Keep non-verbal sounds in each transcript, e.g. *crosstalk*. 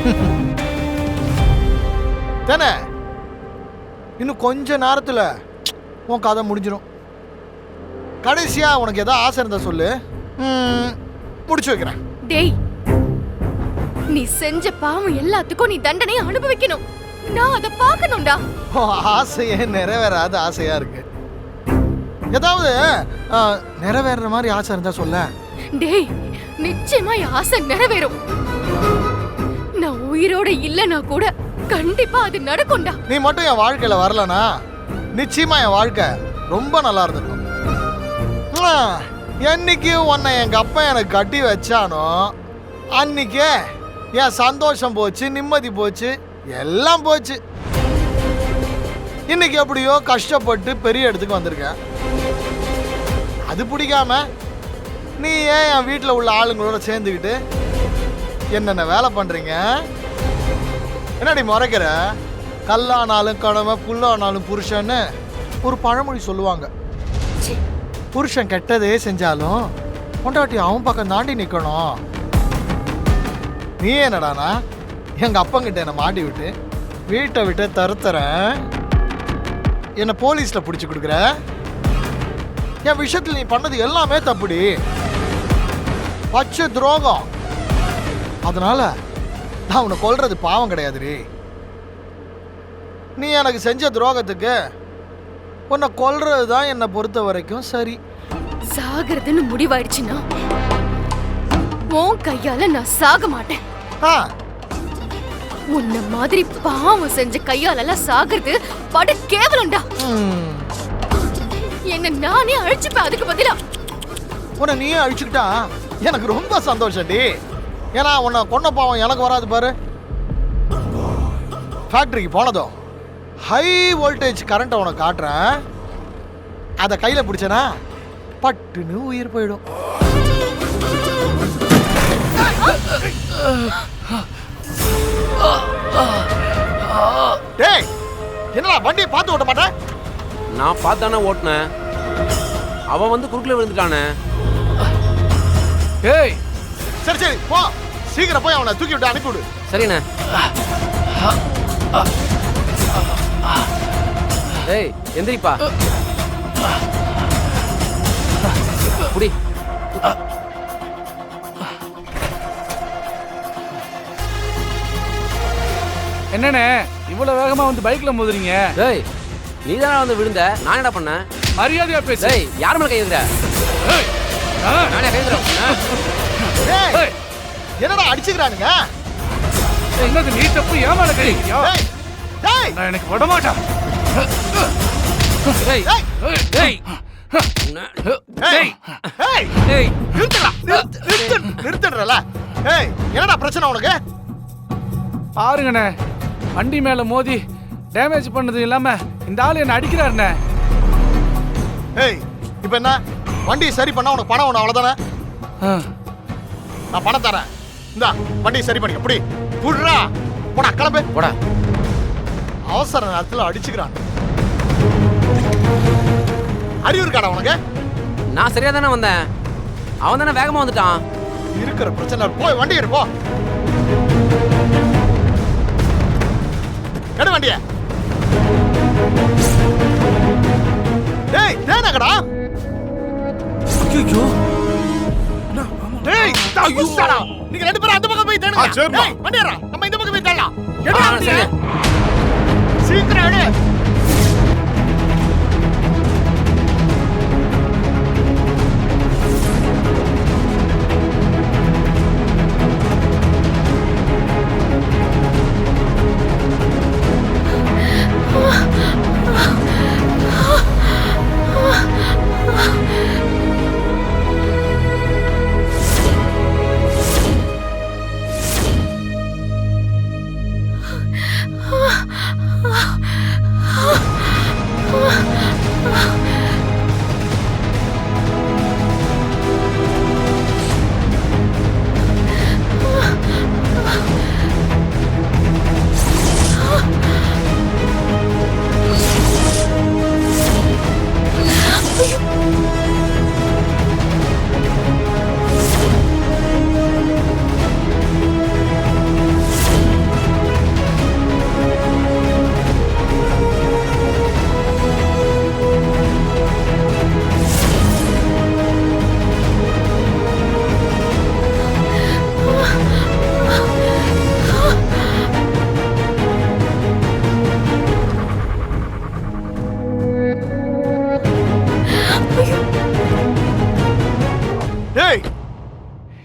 *laughs* தானே? இன்னும் கொஞ்ச நேரத்தில் உன் கதை முடிஞ்சிடும் கடைசியா உனக்கு ஏதாவது ஆசை இருந்தா சொல்லு. முடிச்சு வைக்கிறேன். டேய் நீ செஞ்ச பாவம் எல்லாத்துக்கும் நீ தண்டனையை அனுபவிக்கணும். நான் அதை பார்க்கணும்டா. ஆசையே நிறைவேறாத ஆசையா இருக்கு. ஏதாவது ஆ, நிறைவேறுற மாதிரி ஆசை இருந்தா சொல்ல டேய் நிச்சயமா என் ஆசை நிறைவேறும். உயிரோட இல்லனா கூட கண்டிப்பா அது நடக்கும்டா. நீ மட்டும் என் வாழ்க்கையில வரலனா நிச்சயமா என் வாழ்க்கை ரொம்ப நல்லா இருந்திருக்கும். ஆ, என்னைக்கு உன்னை எங்க அப்பா எனக்கு கட்டி வச்சானோ அன்னைக்கே என் சந்தோஷம் போச்சு நிம்மதி போச்சு எல்லாம் போச்சு. இன்னைக்கு எப்படியோ கஷ்டப்பட்டு பெரிய இடத்துக்கு வந்திருக்கேன். அது பிடிக்காம நீ ஏன் என் வீட்டில் உள்ள ஆளுங்களோட சேர்ந்துக்கிட்டு என்னென்ன வேலை பண்ணுறீங்க என்னடி முறைக்கிற? கல்லானாலும் கடமை புல்லானாலும் புருஷன்னு ஒரு பழமொழி சொல்லுவாங்க. புருஷன் கெட்டதே செஞ்சாலும் பொண்டாட்டி அவன் பக்கம் தாண்டி நிற்கணும் நீ என்னடானா? எங்க அப்பங்கிட்ட என்னை மாட்டி விட்டு வீட்டை விட்டு தருத்துறேன். என்னை போலீஸ்ல பிடிச்சி கொடுக்குற? என் விஷயத்தில் நீ பண்ணது எல்லாமே தப்புடி. பச்சை துரோகம். அதனால நான் உன்னை கொல்றது பாவம் கிடையாதுடி. நீ எனக்கு செஞ்ச துரோகத்துக்கு உன்னை கொல்றது தான் என்னை பொறுத்த வரைக்கும் சரி. சாகிறதுன்னு முடிவாயிடுச்சுன்னா உன் கையால நான் சாக மாட்டேன். ஆ. உன்ன மாதிரி பாவம் செஞ்ச கையால எல்லாம் சாகிறது படு கேவலம்டா. என்ன நானே அழிச்சுப்பேன் அதுக்கு பதிலா. உன்னை நீயே அழிச்சுக்கிட்டா எனக்கு ரொம்ப சந்தோஷம்டி. ஏன்னா உன்னை கொன்ன பாவம் எனக்கு வராது பாரு. ஃபேக்டரிக்கு போனதும் ஹை வோல்டேஜ் கரண்ட்டை உனக்கு காட்டுறேன். அதை கையில் பிடிச்சனா பட்டுன்னு உயிர் போயிடும். டேய் என்னடா வண்டியை பார்த்து ஓட்ட மாட்டேன்? நான் பார்த்தானே ஓட்டினேன். அவன் வந்து குறுக்கில் விழுந்துட்டானே. ஏய் சரி சரி போ. சீக்கிரம் போய் அவனை தூக்கி விட்டு அனுப்பி விடு சரிண்ணே. ஏய் எந்திரிப்பா. புடி என்னண்ணே இவ்வளவு வேகமா வந்து பைக்ல மோதுறீங்க? ஏய் நீ தானே வந்து விழுந்த? நான் என்ன பண்ணேன் மரியாதையா பேசு. ஏய் யார் மேல கை வைக்கிற? நானே? கை வைக்கிறேன். டேய் ஏய், என்னடா அடிச்சுக்கிறானுங்க? என்னது நீ தப்பு ஏமாட கை வைக்கிறியா? டேய் டேய் நான் எனக்கு விட மாட்டேன் ஏய். டேய் ஏய், ஏய் ஏய், நிறுத்துடா நிறுத்து நிறுத்து நிறுத்துடுறல. ஏய் என்னடா பிரச்சனை உனக்கு? பாருங்கண்ணே வண்டி மேல மோதி டேமேஜ் பண்ணது இல்லாம இந்த ஆளு என்ன அடிக்கிறாருண்ணே. ஏய் இப்போ என்ன? வண்டியை சரி பண்ணா உனக்கு பணம் ஒன்று அவ்வளோதானே நான் பணம் தரேன். இந்தா வண்டியை சரி பண்ணிக்க புடி புடுறா போடா கிளம்பு. போடா. அவசர நேரத்தில் அடிச்சுக்கிறான். அறிவு இருக்காடா உனக்கு? நான் சரியா தானே வந்தேன். அவன் தானே வேகமா வந்துட்டான். இருக்கிற பிரச்சனை போய் வண்டி ஏறு போ. எடு வண்டிய. டேய் தேனகடா ஐயோ டேய் தப்புடா நீங்க ரெண்டு பேரும் அந்த பக்கம் போய் தேடுங்க. ஏறா நம்ம இந்த பக்கம் போய் தேடலாம். சரி. சீக்கிரம் எடு.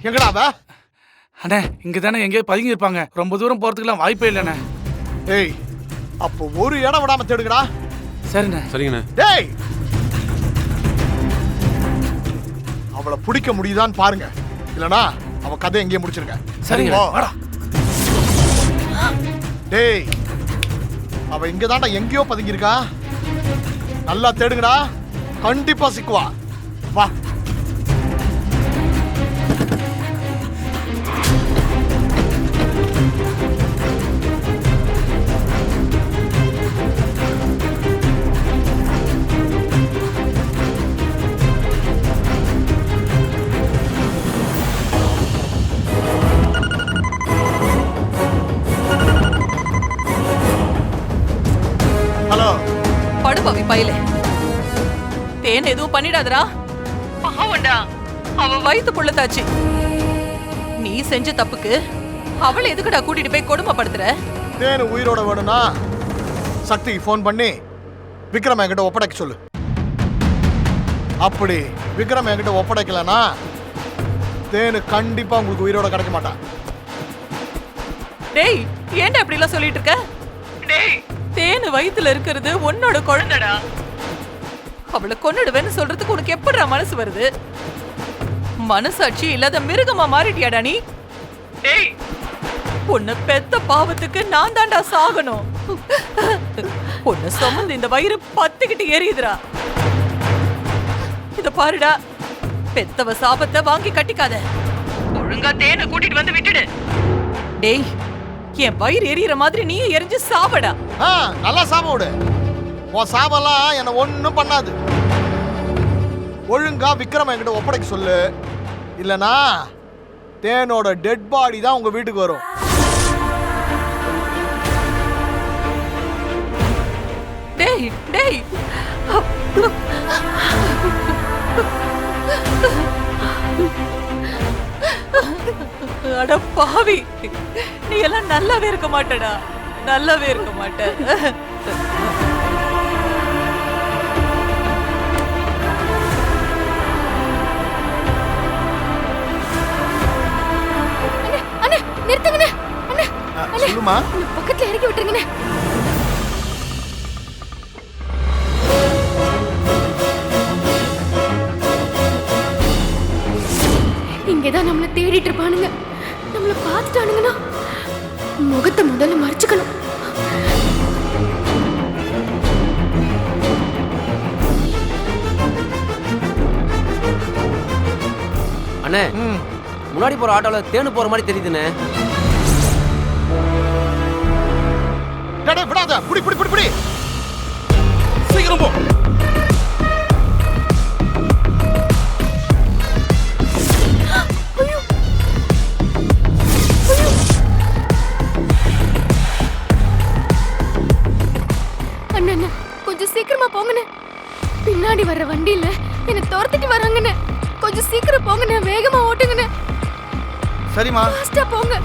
அவ? அண்ணே இங்க தானே எங்கேயோ பதுங்கி இருப்பாங்க ரொம்ப தூரம் போறதுக்குலாம் வாய்ப்பே இல்லைண்ணே. ஏய் அப்போ ஒரு இடம் விடாம தேடுங்கடா. சரிண்ணே. சரிங்கண்ணே. டேய்! அவளை பிடிக்க முடியுதான்னு பாருங்க. இல்லனா அவ கதை எங்கேயே முடிச்சிருங்க. சரிங்க. வாடா. டேய் அவ இங்க தாண்டா எங்கேயோ பதுங்கி இருக்கா நல்லா தேடுங்கடா. கண்டிப்பா சிக்குவா. வா. தேன் எதுவும் பண்ணிடாதடா? பாவண்டா. அவ வயித்து புள்ளத்தாச்சு நீ செஞ்ச தப்புக்கு அவளை எதுக்குடா கூட்டிட்டு போய் கொடுமைப்படுத்துற? தேனு உயிரோட வேணும்னா சக்திக்கு ஃபோன் பண்ணி விக்ரம் என்கிட்ட ஒப்படைக்க சொல்லு. அப்படி விக்ரம் என்கிட்ட ஒப்படைக்கலனா தேனு கண்டிப்பா உங்களுக்கு உயிரோட கிடைக்க மாட்டான் டேய் ஏன்டா இப்படி எல்லாம் சொல்லிட்டு இருக்க? டேய். தேனு வயித்துல இருக்கிறது உன்னோட குழந்தைடா அவளை கொன்னுடுவேன்னு சொல்றதுக்கு உனக்கு எப்படிடா மனசு வருது? மனசாட்சி இல்லாத மிருகமா மாறிட்டியாடா நீ? டேய் உன்னை பெத்த பாவத்துக்கு நான் தான்டா சாகணும். உன்னை சுமந்து இந்த வயிறு பத்துக்கிட்டு எரியுதுடா. இத பாருடா பெத்தவ சாபத்தை வாங்கி கட்டிக்காத. ஒழுங்கா தேனை கூட்டிட்டு வந்து விட்டுடு. டேய் என் வயிறு எரியற மாதிரி நீயும் எரிஞ்சு சாவடா. ஆ நல்லா சாபம் விடு உன் சாபம்லாம் என்னை ஒன்றும் பண்ணாது. ஒழுங்கா விக்ரம் என்கிட்ட ஒப்படைக்க சொல்லு. இல்லனா தேனோட டெட் பாடி தான் உங்க வீட்டுக்கு வரும். டேய் டேய். அட பாவி. நீ எல்லாம் நல்லாவே இருக்க மாட்டடா. நல்லாவே இருக்க மாட்ட. நிறுத்துங்கண்ணே. அண்ணே அண்ணே. சொல்லுமா? பக்கத்துல இறக்கி விட்டுருங்கண்ணே. இங்கதான் நம்மள தேடிட்டு இருப்பானுங்க. நம்மள பார்த்துட்டானுங்கன்னா முகத்தை முதல்ல மறைச்சுக்கணும். அண்ணே முன்னாடி போற ஆட்டோல தேனு போற மாதிரி தெரியுதுண்ணே டேய், விடாத. புடி புடி புடி புடி. சீக்கிரம் போ. கொஞ்சம் சீக்கிரமா போங்கண்ணே. பின்னாடி வர்ற வண்டியில என்ன துரத்திட்டு வராங்கண்ணே. கொஞ்சம் சீக்கிரம் போங்கண்ணே வேகமா ஓட்டுங்கண்ணே. சரிம்மா. போங்க.